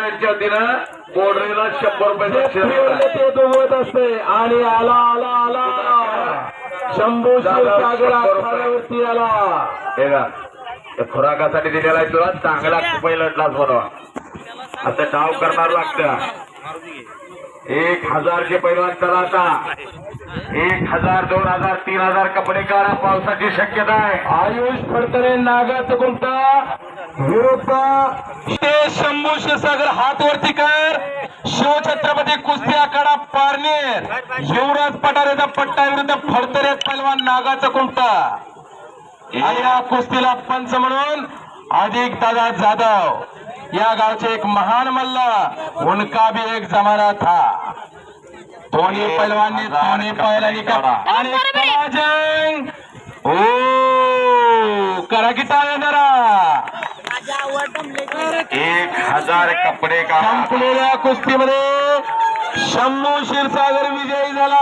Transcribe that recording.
नाईटच्या वतीनं बोर्डरेला शंभर रुपये जे बक्षीस फिरलं देतात. ते दुमत असते. आणि आला आला आला. शंभू आखाड्यावरती आला. खुराकासाठी दिलेला आहे तुला चांगला पहिला लढलाच बनवा असं डाव करणार लागतं एक हजारचे पैलवान चला आता. एक हजार दोन हजार तीन हजार कपडे काढा पावसाची शक्यता आहे. आयुष फडतरे नागाचं गुंटा विरुद्ध ते शंभू क्षीरसागर हात वरती कर. शिवछत्रपती कुस्ती आखाडा पारनेर. युवराज पठारेचा पट्टा विरुद्ध फडतरे पैलवान नागाचा कुंटा. आणि या कुस्तीला पंच म्हणून अधिक दादा जाधव. या गावचे एक महान मल्ल उनका भी एक जमाना था. दोन्ही पैलवांनी दोन्ही पैलवानी का आणि जंग ओ करा की टाळ्या जरा एक हजार कपडे का संपलेल्या कुस्तीमध्ये शंभू क्षीरसागर विजयी झाला.